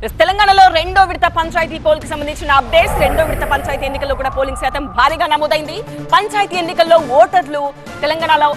తెలంగాణలో రెండో విడత పంచాయతీ పోల్కి సంబంధించిన అప్డేట్స్. రెండో విడత పంచాయతీ ఎన్నికల్లో కూడా పోలింగ్ శాతం భారీగా నమోదైంది. పంచాయతీ ఎన్నికల్లో ఓటర్లు తెలంగాణలో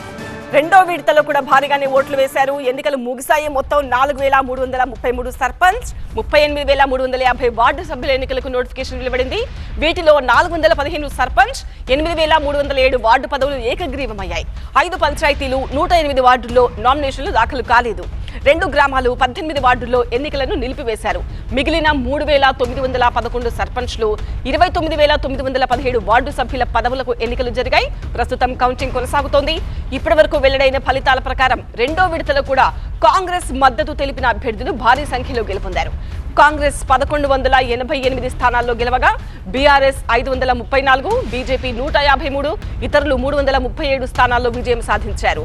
రెండో విడతలో కూడా భారీగానే ఓట్లు వేశారు. ఎన్నికలు ముగిశాయి. మొత్తం నాలుగు వేల మూడు వందల ముప్పై మూడు సర్పంచ్ ముప్పై ఎనిమిది వేల మూడు వందల యాభై వార్డు సభ్యుల ఎన్నికలకు నోటిఫికేషన్ వెలువడింది. వీటిలో నాలుగు వందల పదిహేను సర్పంచ్ ఎనిమిది వేల మూడు వందల ఏడు వార్డు పదవులు ఏకగ్రీవమయ్యాయి. ఐదు పంచాయతీలు నూట ఎనిమిది వార్డుల్లో నామినేషన్లు దాఖలు కాలేదు. రెండు గ్రామాలు పద్దెనిమిది వార్డుల్లో ఎన్నికలను నిలిపివేశారు. మిగిలిన మూడు వేల తొమ్మిది వందల పదకొండు సర్పంచ్లు ఇరవై తొమ్మిది వేల తొమ్మిది వందల పదిహేడు వార్డు సభ్యుల పదవులకు ఎన్నికలు జరిగాయి. ప్రస్తుతం కౌంటింగ్ కొనసాగుతోంది. ఇప్పటి వరకు వెల్లడైన ఫలితాల ప్రకారం రెండో విడతలో కూడా కాంగ్రెస్ మద్దతు తెలిపిన అభ్యర్థులు భారీ సంఖ్యలో గెలుపొందారు. కాంగ్రెస్ పదకొండు వందల ఎనభై ఎనిమిది స్థానాల్లో గెలవగా బీఆర్ఎస్ ఐదు వందల ముప్పై నాలుగు బీజేపీ నూట యాభై మూడు ఇతరులు మూడు వందల ముప్పై ఏడు స్థానాల్లో విజయం సాధించారు.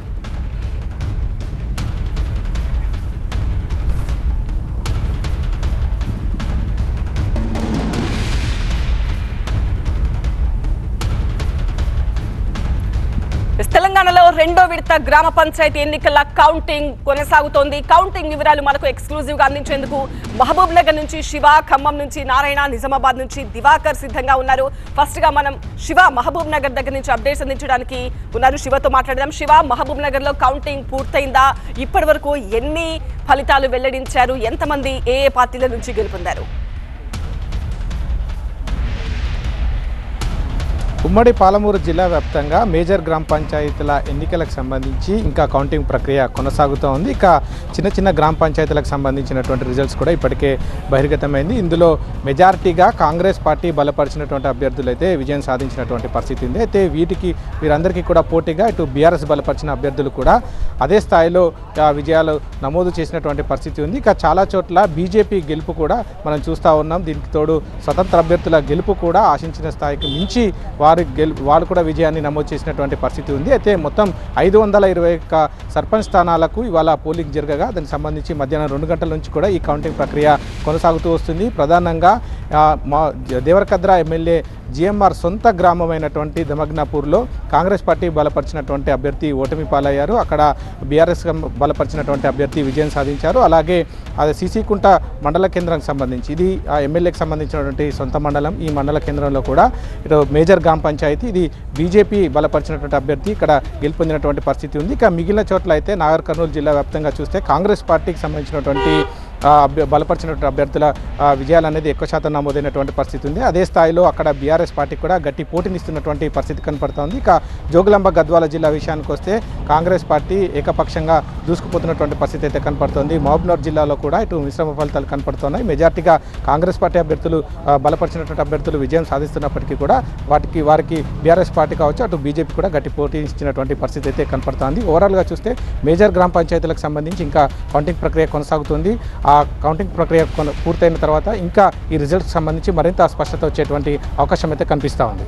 తెలంగాణలో రెండో విడత గ్రామ పంచాయతీ ఎన్నికల కౌంటింగ్ కొనసాగుతోంది. కౌంటింగ్ వివరాలు మనకు ఎక్స్క్లూజివ్గా అందించేందుకు మహబూబ్ నగర్ నుంచి శివ ఖమ్మం నుంచి నారాయణ నిజామాబాద్ నుంచి దివాకర్ సిద్ధంగా ఉన్నారు. ఫస్ట్గా మనం శివ మహబూబ్ నగర్ దగ్గర నుంచి అప్డేట్స్ అందించడానికి ఉన్నారు. శివతో మాట్లాడదాం. శివ మహబూబ్ నగర్లో కౌంటింగ్ పూర్తయిందా? ఇప్పటి వరకు ఎన్ని ఫలితాలు వెల్లడించారు? ఎంతమంది ఏ ఏ పార్టీల నుంచి గెలుపొందారు? ఉమ్మడి పాలమూరు జిల్లా వ్యాప్తంగా మేజర్ గ్రామ పంచాయతీల ఎన్నికలకు సంబంధించి ఇంకా కౌంటింగ్ ప్రక్రియ కొనసాగుతూ ఉంది. ఇక చిన్న చిన్న గ్రామ పంచాయతీలకు సంబంధించినటువంటి రిజల్ట్స్ కూడా ఇప్పటికే బహిర్గతమైంది. ఇందులో మెజారిటీగా కాంగ్రెస్ పార్టీ బలపరిచినటువంటి అభ్యర్థులు అయితే విజయం సాధించినటువంటి పరిస్థితి ఉంది. అయితే వీటికి వీరందరికీ కూడా పోటీగా ఇటు బీఆర్ఎస్ బలపరిచిన అభ్యర్థులు కూడా అదే స్థాయిలో ఆ, విజయాలు నమోదు చేసినటువంటి పరిస్థితి ఉంది. ఇక చాలా చోట్ల బీజేపీ గెలుపు కూడా మనం చూస్తూ ఉన్నాం. దీనికి తోడు స్వతంత్ర అభ్యర్థుల గెలుపు కూడా ఆశించిన స్థాయికి మించి వారు గెలు వాళ్ళు కూడా విజయాన్ని నమోదు చేసినటువంటి పరిస్థితి ఉంది. అయితే మొత్తం ఐదు వందల ఇరవై ఒక్క సర్పంచ్ స్థానాలకు ఇవాళ పోలింగ్ జరగగా దానికి సంబంధించి మధ్యాహ్నం రెండు గంటల నుంచి కూడా ఈ కౌంటింగ్ ప్రక్రియ కొనసాగుతూ వస్తుంది. ప్రధానంగా మా దేవరకద్ర ఎమ్మెల్యే జిఎంఆర్ సొంత గ్రామమైనటువంటి దమగ్నాపూర్లో కాంగ్రెస్ పార్టీ బలపరిచినటువంటి అభ్యర్థి ఓటమి పాలయ్యారు. అక్కడ బీఆర్ఎస్ బలపరిచినటువంటి అభ్యర్థి విజయం సాధించారు. అలాగే అది సీసీకుంట మండల కేంద్రానికి సంబంధించి ఇది ఆ ఎమ్మెల్యేకి సంబంధించినటువంటి సొంత మండలం ఈ మండల కేంద్రంలో కూడా ఇటు మేజర్ గ్రామ పంచాయతీ ఇది బీజేపీ బలపరిచినటువంటి అభ్యర్థి ఇక్కడ గెలుపొందినటువంటి పరిస్థితి ఉంది. ఇక మిగిలిన చోట్ల అయితే నాగర్ కర్నూలు జిల్లా వ్యాప్తంగా చూస్తే కాంగ్రెస్ పార్టీకి సంబంధించినటువంటి బలపరిచినటువంటి అభ్యర్థుల విజయాలు అనేది ఎక్కువ శాతం నమోదైనటువంటి పరిస్థితి ఉంది. అదే స్థాయిలో అక్కడ బీఆర్ఎస్ పార్టీ కూడా గట్టి పోటీనిస్తున్నటువంటి పరిస్థితి కనపడుతోంది. ఇక జోగులాంబ గద్వాల జిల్లా విషయానికి వస్తే కాంగ్రెస్ పార్టీ ఏకపక్షంగా దూసుకుపోతున్నటువంటి పరిస్థితి అయితే కనపడుతోంది. మహబూబ్నగర్ జిల్లాలో కూడా ఇటు మిశ్రమ ఫలితాలు కనపడుతున్నాయి. మెజార్టీగా కాంగ్రెస్ పార్టీ అభ్యర్థులు బలపరిచినటువంటి అభ్యర్థులు విజయం సాధిస్తున్నప్పటికీ కూడా వాటికి వారికి బీఆర్ఎస్ పార్టీ కావచ్చు అటు బీజేపీ కూడా గట్టి పోటీ ఇచ్చినటువంటి పరిస్థితి అయితే కనపడుతోంది. ఓవరాల్గా చూస్తే మేజర్ గ్రామ పంచాయతీలకు సంబంధించి ఇంకా కౌంటింగ్ ప్రక్రియ కొనసాగుతుంది. ఆ ఆ కౌంటింగ్ ప్రక్రియ పూర్తయిన తర్వాత ఇంకా ఈ రిజల్ట్ సంబంధించి మరింత స్పష్టత వచ్చేటువంటి అవకాశం అయితే కనిపిస్తూ ఉంది.